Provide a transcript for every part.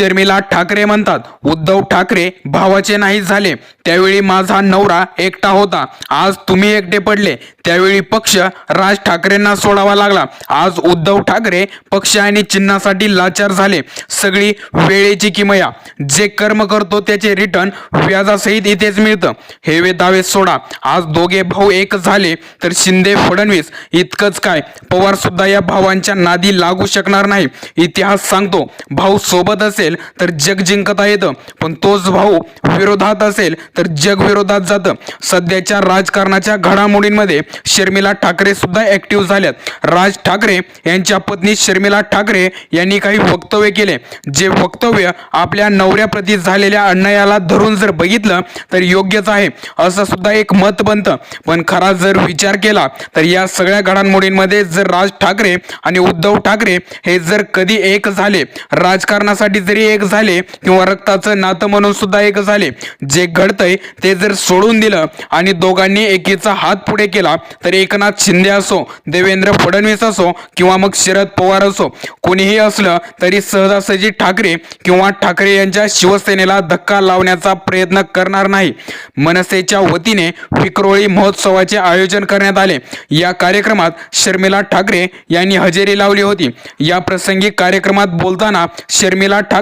शर्मिला ठाकरे म्हणतात उद्धव ठाकरे भावाचे नाही झाले. त्यावेळी माझा नवरा एकटा होता. आज तुम्ही एकटे पडले. त्यावेळी पक्ष राज ठाकरेंना सोडावा लागला. आज उद्धव ठाकरे पक्ष आणि चिन्हासाठी लाचार झाले. सगळी वेळेची किमया. जे कर्म करतो त्याचे रिटर्न व्याजासहित इथेच मिळतं. हेवे दावे सोडा. आज दोघे भाऊ एक झाले तर शिंदे फडणवीस. इतकंच काय? पवार सुद्धा या भावांच्या नादी लागू शकणार नाही. इतिहास सांगतो. भाऊ सोबत असेल तर जग जिंकता येतं. पण तोच भाऊ विरोधात असेल तर जग विरोधात जातं. सध्याच्या राजकारणाच्या घडामोडींमध्ये शर्मिला ठाकरे सुद्धा ऍक्टिव्ह झाल्यात. राज ठाकरे यांच्या पत्नी शर्मिला ठाकरे यांनी काही वक्तव्य केले. जे वक्तव्य आपल्या नवऱ्याप्रती झालेल्या अन्यायाला धरून जर बघितलं तर योग्यच आहे. असं सुद्धा एक मत बनतं. पण खरा जर विचार केला तर या सगळ्या घडामोडींमध्ये जर राज ठाकरे आणि उद्धव ठाकरे हे जर कधी एक झाले राजकारणासाठी जरी एक झाले किंवा रक्ताचं नातं म्हणून सुद्धा एक झाले. जे घडतंय ते जर सोडून दिलं आणि दोघांनी एकीचा हात पुढे केला तर एकनाथ शिंदे असो देवेंद्र फडणवीस असो किंवा मग शरद पवार असो कोणीही असलं तरी सहजासहजी ठाकरे किंवा ठाकरे यांच्या शिवसेनेला धक्का लावण्याचा प्रयत्न करणार नाही. मनसेच्या वतीने विक्रोळी महोत्सवाचे आयोजन करण्यात आले. या कार्यक्रमात शर्मिला ठाकरे यांनी हजेरी लावली होती. या प्रसंगी कार्यक्रमात बोलताना शर्मिला ठाकरे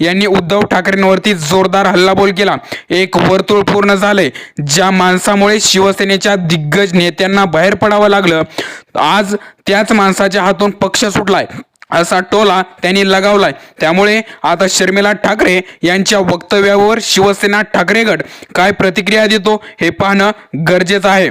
यांनी उद्धव ठाकरेंवरती जोरदार हल्लाबोल केला. एक वर्तुळ पूर्ण झालंय. ज्या माणसामुळे शिवसेनेच्या दिग्गज नेत्यांना बाहेर पडावं लागलं आज त्याच माणसाच्या हातून पक्ष सुटलाय. असा टोला त्यांनी लगावलाय. त्यामुळे आता शर्मिला ठाकरे यांच्या वक्तव्यावर शिवसेना ठाकरे गट काय प्रतिक्रिया देतो हे पाहणं गरजेचं आहे.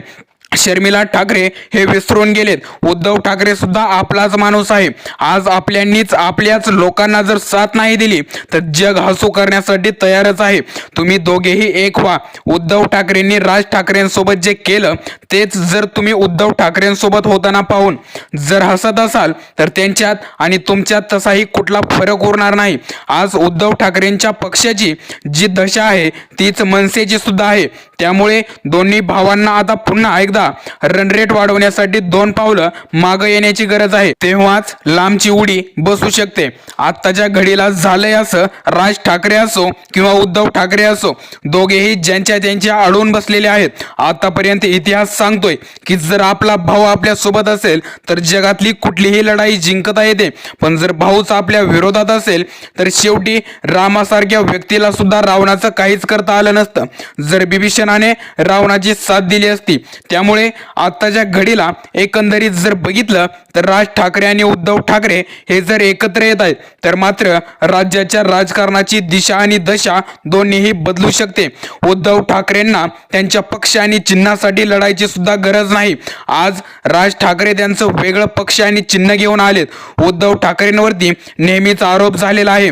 शर्मिला ठाकरे हे विसरून गेलेत. उद्धव ठाकरे सुद्धा आपलाच माणूस आहे. आज आपल्यांनीच आपल्याच लोकांना जर साथ नाही दिली तर जग हसू करण्यासाठी तयारच आहे. तुम्ही दोघेही एक व्हा. उद्धव ठाकरेंनी राज ठाकरेंसोबत जे केलं तेच जर तुम्ही उद्धव ठाकरेंसोबत होताना पाहून जर हसत असाल तर त्यांच्यात आणि तुमच्यात तसाही कुठला फरक उरणार नाही. आज उद्धव ठाकरेंच्या पक्षाची जी दशा आहे तीच मनसेची सुद्धा आहे. त्यामुळे दोन्ही भावांना आता पुन्हा एकदा सुद्धा रनरेट वाढवण्यासाठी दोन पावलं मागं येण्याची गरज आहे. तेव्हाच लांबची उडी बसू शकते. आत्ताच्या घडीला झालंय असं राज ठाकरे असो किंवा उद्धव ठाकरे असो दोघेही ज्यांच्या त्यांच्या अडवून बसलेले आहेत. आतापर्यंत इतिहास सांगतोय की जर आपला भाऊ आपल्यासोबत असेल तर जगातली कुठलीही लढाई जिंकता येते. पण जर भाऊच आपल्या विरोधात असेल तर शेवटी रामासारख्या व्यक्तीला सुद्धा रावणाचं काहीच करता आलं नसतं. जर बिभीषणाने रावणाची साथ दिली असती त्यामुळे आत्ताच्या घडीला एकंदरीत जर बघितलं तर राज ठाकरे आणि उद्धव ठाकरे हे जर एकत्र येत आहेत तर मात्र राज्याच्या राजकारणाची दिशा आणि दशा दोन्हीही बदलू शकते. उद्धव ठाकरेंना त्यांच्या पक्ष आणि चिन्हासाठी लढायची सुद्धा गरज नाही. आज राज ठाकरे त्यांचं वेगळं पक्ष आणि चिन्ह घेऊन आलेत. उद्धव ठाकरेंवरती नेहमीच आरोप झालेला आहे.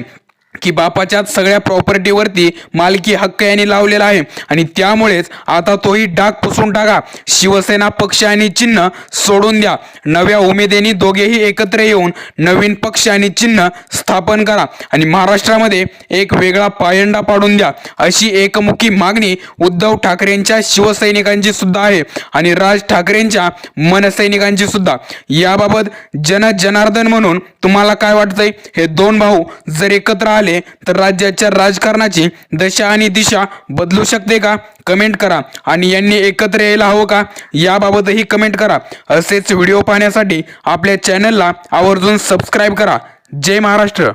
की बापाच्याच सगळ्या प्रॉपर्टीवरती मालकी हक्क यांनी लावलेला आहे. आणि त्यामुळेच आता तोही डाग पुसून टाका. शिवसेना पक्ष आणि चिन्ह सोडून द्या. नव्या उमेदीने दोघेही एकत्र येऊन नवीन पक्ष आणि चिन्ह स्थापन करा. आणि महाराष्ट्रामध्ये एक वेगळा पायंडा पाडून द्या. अशी एकमुखी मागणी उद्धव ठाकरेंच्या शिवसैनिकांची सुद्धा आहे. आणि राज ठाकरेंच्या मनसैनिकांची सुद्धा. याबाबत जन जनार्दन म्हणून तुम्हाला काय वाटतंय? हे दोन भाऊ जर एकत्र आले तर राज्याच्या राजकारणाची दशा आणि दिशा बदलू शकते का? कमेंट करा. आणि यांनी एकत्र यायला हवं का? याबाबतही कमेंट करा. असेच व्हिडिओ पाहण्यासाठी आपल्या चॅनलला आवर्जून सबस्क्राईब करा. जय महाराष्ट्र.